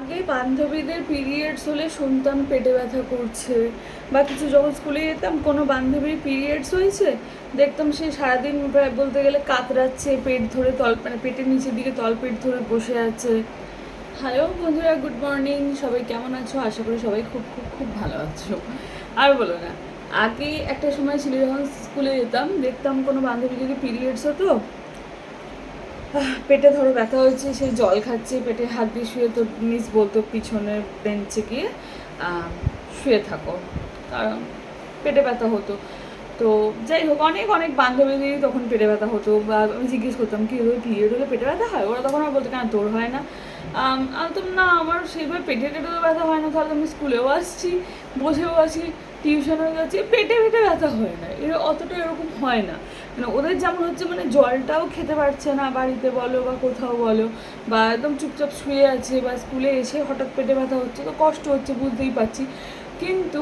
আগে বান্ধবীদের পিরিয়ডস হলে শুনতাম পেটে ব্যথা করছে বা কিছু যখন স্কুলে যেতাম, কোনো বান্ধবীর পিরিয়ডস হয়েছে? দেখতাম সে সারাদিন প্রায় বলতে গেলে কাতরাচ্ছে, পেট ধরে তল মানে পেটের নিচের দিকে তল পেট ধরে বসে আছে। হ্যালো বন্ধুরা গুড মর্নিং সবাই কেমন আছো? আশা করি সবাই খুব খুব খুব ভালো আছো। আর বলো না, আগে একটা সময় ছিল যখন স্কুলে যেতাম, দেখতাম কোনো বান্ধবী যদি পিরিয়ডস হতো পেটে ধরো ব্যথা হয়েছে, সে জল খাচ্ছে, পেটে হাত দিয়ে শুয়ে তো মিস বলতো পিছনে বেঞ্চে গিয়ে শুয়ে থাকো। কারণ পেটে ব্যথা হতো। তো যাই হোক, অনেক অনেক বান্ধবীদেরই তখন পেটে ব্যথা হতো বা আমি জিজ্ঞেস করতাম, কি ওই পিরিয়ড হলে, পেটে ব্যথা হয়? ওরা তখন আমার বলতো, কেন, তোর হয় না? তো না, আমার সেইভাবে পেটে টেটে ব্যথা হয় না, তাহলে আমি স্কুলেও আসছি, বসেও আছি টিউশনেও যাচ্ছি, পেটে পেটে ব্যথা হয় না, এর, অতটা এরকম হয় না। মানে ওদের যেমন হচ্ছে মানে জলটাও খেতে পারছে না, বাড়িতে বলো বা কোথাও বলো, বা একদম চুপচাপ শুয়ে আছে বা স্কুলে এসে হঠাৎ পেটে ব্যথা হচ্ছে, তো কষ্ট হচ্ছে, বুঝতেই পারছি। কিন্তু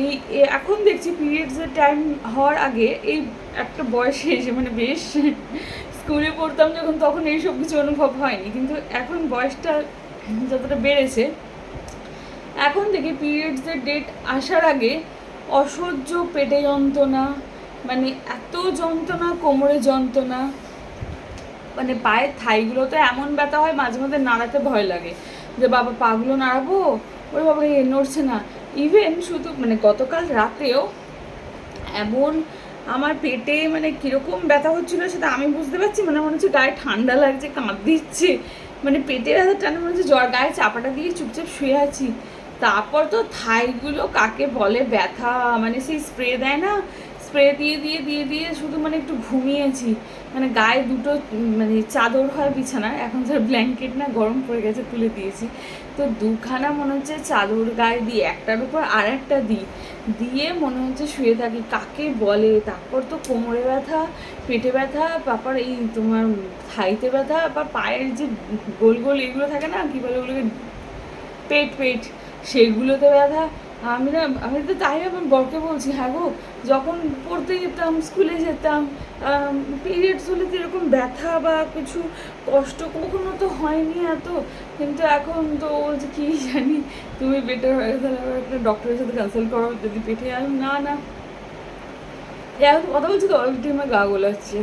এই এখন দেখছি পিরিয়ডসের টাইম হওয়ার আগে এই একটা বয়সে এসে মানে বেশ স্কুলে পড়তাম যখন, তখন এইসব কিছু অনুভব হয়নি। কিন্তু এখন বয়সটা যতটা বেড়েছে, এখন থেকে পিরিয়ডসের ডেট আসার আগে অসহ্য পেটে যন্ত্রণা মানে এত যন্ত্রণা, কোমরে যন্ত্রণা মানে পায়ের থাইগুলো তো এমন ব্যথা হয়, মাঝে মধ্যে নাড়াতে ভয় লাগে। যে বাবা পাগুলো নাড়াবো? ওরে বাবা, এ নড়ছে না। ইভেন শুধু মানে গতকাল রাতেও এমন আমার পেটে মানে কীরকম ব্যথা হচ্ছিল সেটা আমি বুঝতে পারছি মানে মনে হচ্ছে গায়ে ঠান্ডা লাগছে কাঁদ দিচ্ছে মানে পেটে ব্যথা টানে মনে হচ্ছে জ্বর, গায়ে চাপাটা দিয়ে চুপচাপ শুয়ে আছি। তারপর তো থাইগুলো কাকে বলে ব্যথা মানে সেই স্প্রে দেয় না? স্প্রে দিয়ে দিয়ে দিয়ে দিয়ে শুধু মানে একটু ঘুমিয়েছি। মানে গায়ে দুটো মানে চাদর হয় বিছানার, এখন স্যার ব্ল্যাঙ্কেট না গরম পড়ে গেছে তুলে দিয়েছি। তো দুখানা মনে হচ্ছে চাদর গায়ে দিই, একটার উপর আর একটা দিই। দিয়ে মনে হচ্ছে শুয়ে থাকি, কাকে বলে? তারপর তো কোমরে ব্যথা, পেটে ব্যথা, তারপর এই তোমার থাইতে ব্যথা, বা পায়ের যে গোল গোল এগুলো থাকে না, কী বলে ওগুলোকে, পেট পেট, সেগুলোতে ব্যথা। আমি না, আমি তো তাই আমার বরকে বলছি হ্যাঁ গো, যখন পড়তে যেতাম, স্কুলে যেতাম পিরিয়ডস হলে তো এরকম ব্যথা বা কিছু কষ্ট কখনো তো হয়নি এত। কিন্তু এখন তো বলছে কী জানি, তুমি বেটার হয়ে তাহলে একটা ডক্টরের সাথে কনসাল্ট করো, যদি পেটে আমি, না না। এখন কথা বলছি তো অলরেডি আমার গা গোলাচ্ছে।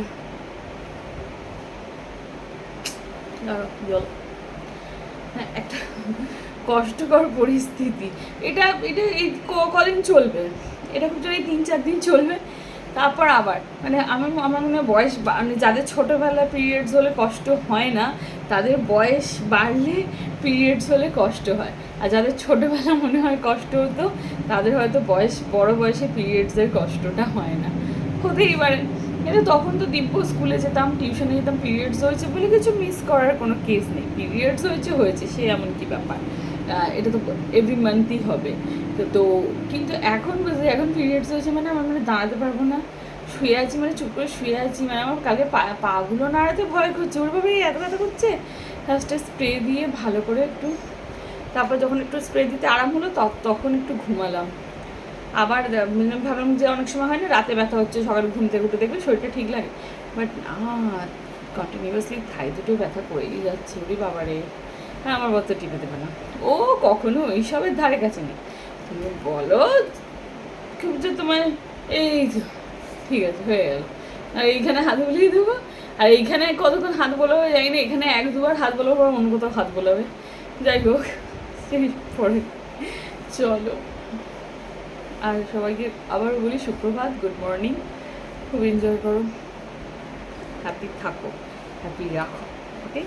জল। হ্যাঁ একটা কষ্টকর পরিস্থিতি। এটা এটা এই কদিন চলবে? এটা খুব এই তিন, চার দিন চলবে। তারপর আবার মানে আমার আমার মনে হয় বয়স মানে যাদের ছোটোবেলা পিরিয়ডস হলে কষ্ট হয় না, তাদের বয়স বাড়লে পিরিয়ডস হলে কষ্ট হয়। আর যাদের ছোটোবেলা মনে হয় কষ্ট হতো, তাদের হয়তো বয়স, বড় বয়সে পিরিয়ডসের কষ্টটা হয় না। হতেই পারে। কিন্তু তখন তো দিব্য স্কুলে যেতাম টিউশনে যেতাম পিরিয়ডস হয়েছে বলে কিছু মিস করার কোনো কেস নেই। পিরিয়ডস হয়েছে হয়েছে, সে এমন কি ব্যাপার। এটা তো এভরি মান্থই হবে। তো তো কিন্তু এখন বুঝলি, এখন পিরিয়ডস হয়েছে মানে আমার মানে দাঁড়াতে পারব না। শুয়ে আছি মানে চুপ করে শুয়ে আছি। মানে আমার কালকে পা, পাগুলো নাড়াতে ভয় করছে। ওর ভাবে এত ব্যথা করছে? ফার্স্টে স্প্রে দিয়ে ভালো করে একটু, তারপর যখন একটু স্প্রে দিতে আরাম হলো তখন একটু ঘুমালাম। আবার মানে ভাবলাম যে অনেক সময় হয় না, রাতে ব্যথা হচ্ছে, সকালে ঘুম থেকে দেখবে শরীরটা ঠিক লাগে। বাট না কন্টিনিউয়াসলি থাই দুটো ব্যথা করেই যাচ্ছে। ওরে বাবারে। হ্যাঁ আমার তো টিপে দেবে না। ও কখনো এইসবের ধারে কাছে নেই। তুমি বলো, খুব যে তোমার এই ঠিক আছে, হয়ে গেল। আর এইখানে হাত বুলিয়ে দেবো, আর এইখানে কতক্ষণ হাত বোলাবে যাই না, এখানে এক দুবার হাত বোলাবো আর অন্য কোথাও হাত বোলাবে। যাই হোক, সেই পরে। চলো। আর সবাইকে আবার বলি, সুপ্রভাত গুড মর্নিং খুব এনজয় করো। হ্যাপি থাকো হ্যাপি রাখো ওকে